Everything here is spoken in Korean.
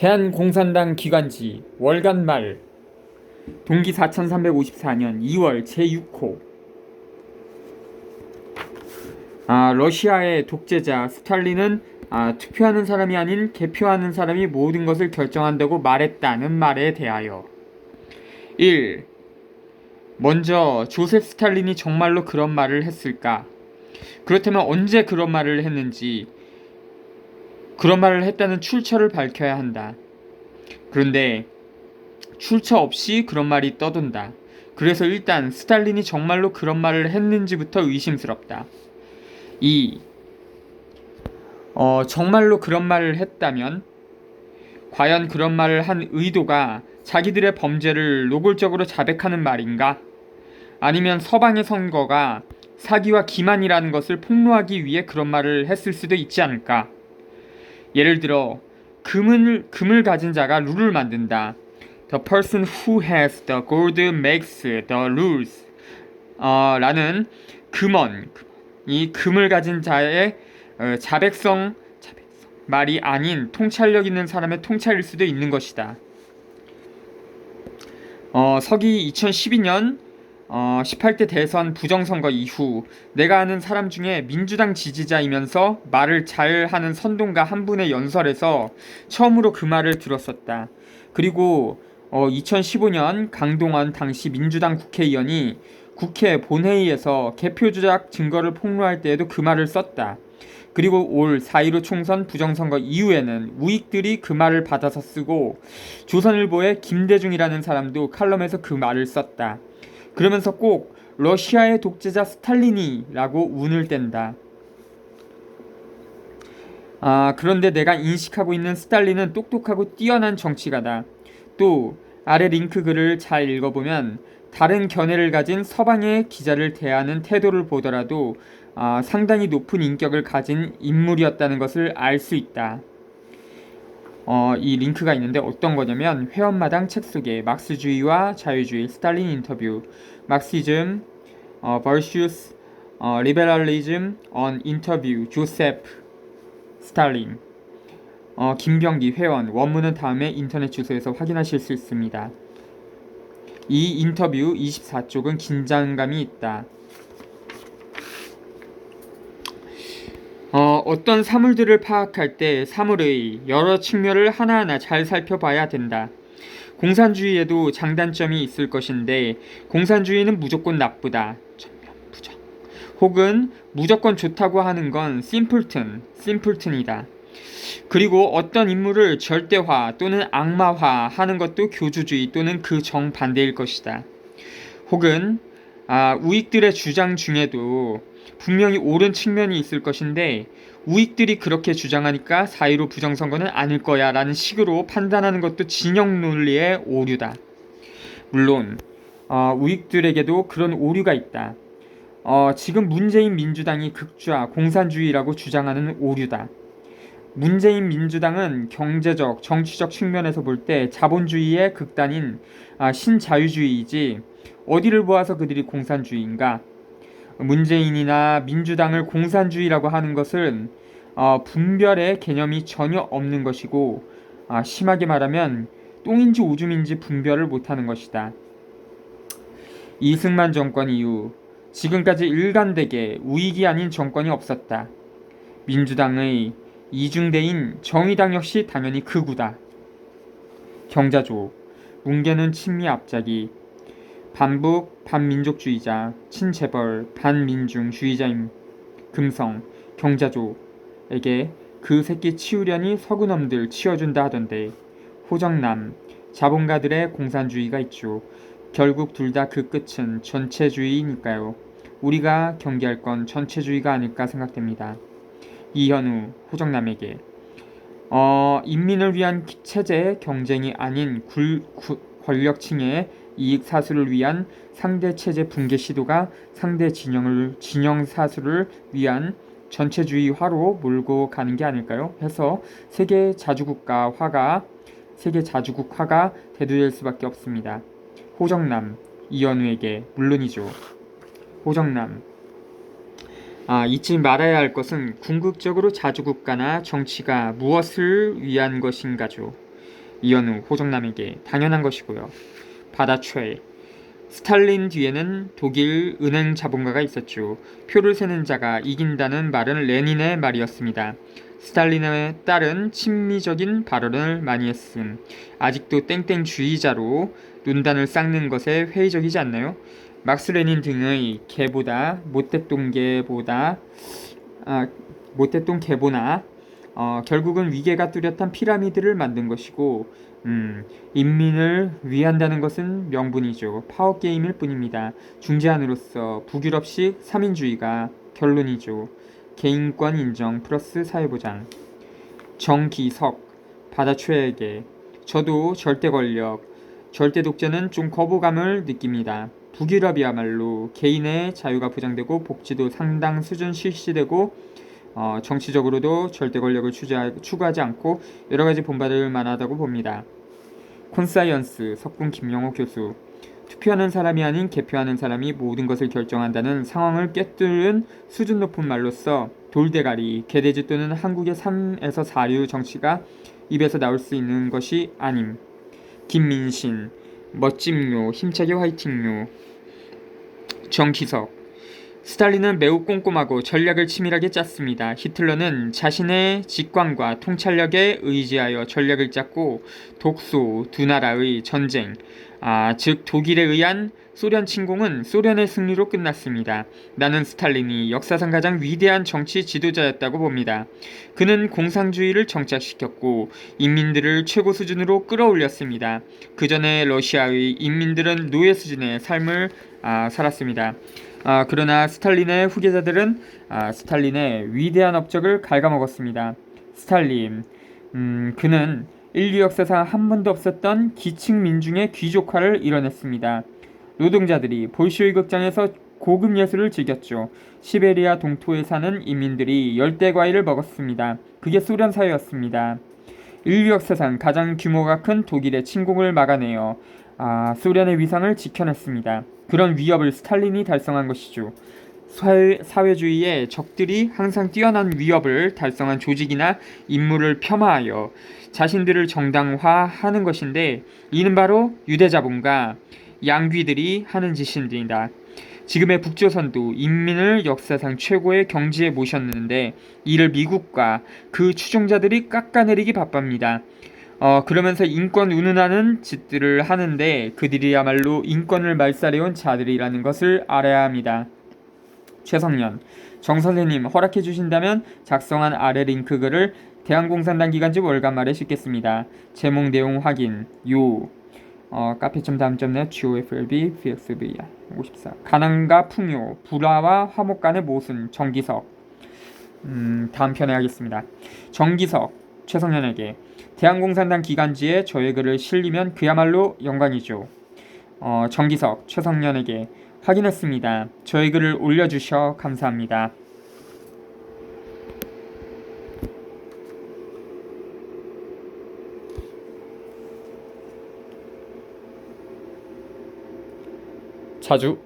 대한공산당 기관지 월간 말 동기 4354년 2월 제6호 아, 러시아의 독재자 스탈린은 아, 투표하는 사람이 아닌 개표하는 사람이 모든 것을 결정한다고 말했다는 말에 대하여 1. 먼저 조셉 스탈린이 정말로 그런 말을 했을까? 그렇다면 언제 그런 말을 했는지 그런 말을 했다는 출처를 밝혀야 한다. 그런데 출처 없이 그런 말이 떠돈다. 그래서 일단 스탈린이 정말로 그런 말을 했는지부터 의심스럽다. 2. 어, 정말로 그런 말을 했다면 과연 그런 말을 한 의도가 자기들의 범죄를 노골적으로 자백하는 말인가? 아니면 서방의 선거가 사기와 기만이라는 것을 폭로하기 위해 그런 말을 했을 수도 있지 않을까? 예를 들어 금을 금을 가진 자가 룰을 만든다. The person who has the gold makes the rules. 어, 라는 금원 이 금을 가진 자의 어, 자백성, 자백성 말이 아닌 통찰력 있는 사람의 통찰일 수도 있는 것이다. 어, 서기 2012년 어, 18대 대선 부정선거 이후 내가 아는 사람 중에 민주당 지지자이면서 말을 잘 하는 선동가 한 분의 연설에서 처음으로 그 말을 들었었다. 그리고 어, 2015년 강동원 당시 민주당 국회의원이 국회 본회의에서 개표 조작 증거를 폭로할 때에도 그 말을 썼다. 그리고 올 4.15 총선 부정선거 이후에는 우익들이 그 말을 받아서 쓰고 조선일보의 김대중이라는 사람도 칼럼에서 그 말을 썼다. 그러면서 꼭 러시아의 독재자 스탈린이라고 운을 뗀다. 아, 그런데 내가 인식하고 있는 스탈린은 똑똑하고 뛰어난 정치가다. 또 아래 링크 글을 잘 읽어보면 다른 견해를 가진 서방의 기자를 대하는 태도를 보더라도 아, 상당히 높은 인격을 가진 인물이었다는 것을 알 수 있다. 어, 이 링크가 있는데 어떤 거냐면 회원마당 책 속에 막스주의와 자유주의 스탈린 인터뷰 막시즘 어, vs 어, liberalism on interview 조셉 스탈린 어, 김병기 회원 원문은 다음에 인터넷 주소에서 확인하실 수 있습니다. 이 인터뷰 24쪽은 긴장감이 있다. 어, 어떤 사물들을 파악할 때 사물의 여러 측면을 하나하나 잘 살펴봐야 된다. 공산주의에도 장단점이 있을 것인데 공산주의는 무조건 나쁘다. 부정. 혹은 무조건 좋다고 하는 건 심플튼, 심플튼이다. 그리고 어떤 인물을 절대화 또는 악마화 하는 것도 교주주의 또는 그 정반대일 것이다. 혹은 아, 우익들의 주장 중에도 분명히 옳은 측면이 있을 것인데 우익들이 그렇게 주장하니까 4.15 부정선거는 아닐 거야 라는 식으로 판단하는 것도 진영 논리의 오류다. 물론 어, 우익들에게도 그런 오류가 있다. 어, 지금 문재인 민주당이 극좌 공산주의라고 주장하는 오류다. 문재인 민주당은 경제적, 정치적 측면에서 볼 때 자본주의의 극단인 아, 신자유주의이지 어디를 보아서 그들이 공산주의인가? 문재인이나 민주당을 공산주의라고 하는 것은 어, 분별의 개념이 전혀 없는 것이고 아, 심하게 말하면 똥인지 오줌인지 분별을 못하는 것이다. 이승만 정권 이후 지금까지 일관되게 우익이 아닌 정권이 없었다. 민주당의 이중대인 정의당 역시 당연히 극우다. 경자조, 뭉개는 친미 앞자기, 반북 반민족주의자, 친재벌 반민중주의자임 금성 경자조에게 그 새끼 치우려니 서구놈들 치워준다 하던데 호정남 자본가들의 공산주의가 있죠. 결국 둘 다 그 끝은 전체주의니까요. 우리가 경계할 건 전체주의가 아닐까 생각됩니다. 이현우 호정남에게 어, 인민을 위한 체제 경쟁이 아닌 굴, 구, 권력층의 이익 사수를 위한 상대 체제 붕괴 시도가 상대 진영을 진영 사수를 위한 전체주의화로 몰고 가는 게 아닐까요? 해서 세계 자주국가화가 세계 자주국화가 대두될 수밖에 없습니다. 호정남 이현우에게 물론이죠. 호정남 아, 잊지 말아야 할 것은 궁극적으로 자주국가나 정치가 무엇을 위한 것인가죠. 이현우 호정남에게 당연한 것이고요. 바다최 스탈린 뒤에는 독일 은행 자본가가 있었죠. 표를 세는 자가 이긴다는 말은 레닌의 말이었습니다. 스탈린의 딸은 친미적인 발언을 많이 했음. 아직도 땡땡주의자로 논단을 쌓는 것에 회의적이지 않나요? 막스 레닌 등의 개보다 못됐던 개보다 아, 못됐던 개보나 어, 결국은 위계가 뚜렷한 피라미드를 만든 것이고 음, 인민을 위한다는 것은 명분이죠. 파워게임일 뿐입니다. 중재안으로서 북유럽식 3인주의가 결론이죠. 개인권 인정 플러스 사회보장. 정기석 받아쳐야게 저도 절대 권력 절대 독재는 좀 거부감을 느낍니다. 북유럽이야말로 개인의 자유가 보장되고 복지도 상당 수준 실시되고 어, 정치적으로도 절대 권력을 추구하지 않고 여러 가지 본받을 만하다고 봅니다. 콘사이언스 석군 김영호 교수 투표하는 사람이 아닌 개표하는 사람이 모든 것을 결정한다는 상황을 꿰뚫은 수준 높은 말로써 돌대가리, 개돼지 또는 한국의 3에서 4류 정치가 입에서 나올 수 있는 것이 아님. 김민신, 멋짐요, 힘차게 화이팅요. 정기석, 스탈린은 매우 꼼꼼하고 전략을 치밀하게 짰습니다. 히틀러는 자신의 직관과 통찰력에 의지하여 전략을 짰고 독소 두 나라의 전쟁, 아, 즉 독일에 의한 소련 침공은 소련의 승리로 끝났습니다. 나는 스탈린이 역사상 가장 위대한 정치 지도자였다고 봅니다. 그는 공산주의를 정착시켰고 인민들을 최고 수준으로 끌어올렸습니다. 그 전에 러시아의 인민들은 노예 수준의 삶을 아, 살았습니다. 아, 그러나 스탈린의 후계자들은 아, 스탈린의 위대한 업적을 갉아먹었습니다. 스탈린, 음, 그는 인류 역사상 한 번도 없었던 기층 민중의 귀족화를 이뤄냈습니다. 노동자들이 볼쇼이 극장에서 고급 예술을 즐겼죠. 시베리아 동토에 사는 인민들이 열대 과일을 먹었습니다. 그게 소련 사회였습니다. 인류 역사상 가장 규모가 큰 독일의 침공을 막아내어 아, 소련의 위상을 지켜냈습니다. 그런 위협을 스탈린이 달성한 것이죠. 사회, 사회주의의 적들이 항상 뛰어난 위협을 달성한 조직이나 인물을 폄하하여 자신들을 정당화하는 것인데 이는 바로 유대자본과 양귀들이 하는 짓입니다. 지금의 북조선도 인민을 역사상 최고의 경지에 모셨는데 이를 미국과 그 추종자들이 깎아내리기 바쁩니다. 어, 그러면서 인권 운운하는 짓들을 하는데 그들이야말로 인권을 말살해온 자들이라는 것을 알아야 합니다. 최성년, 정 선생님 허락해 주신다면 작성한 아래 링크 글을 대한공산당 기간지 월간말에 싣겠습니다. 제목 내용 확인 요 어, 카페.다음.net GOFLB VXV 54 가난과 풍요 불화와 화목 간의 모순 정기석 음, 다음 편에 하겠습니다. 정기석 최성년에게 대한공산당 기간지에 저의 글을 실리면 그야말로 영광이죠. 어, 정기석 최성년에게 확인했습니다. 저의 글을 올려주셔 감사합니다. 자주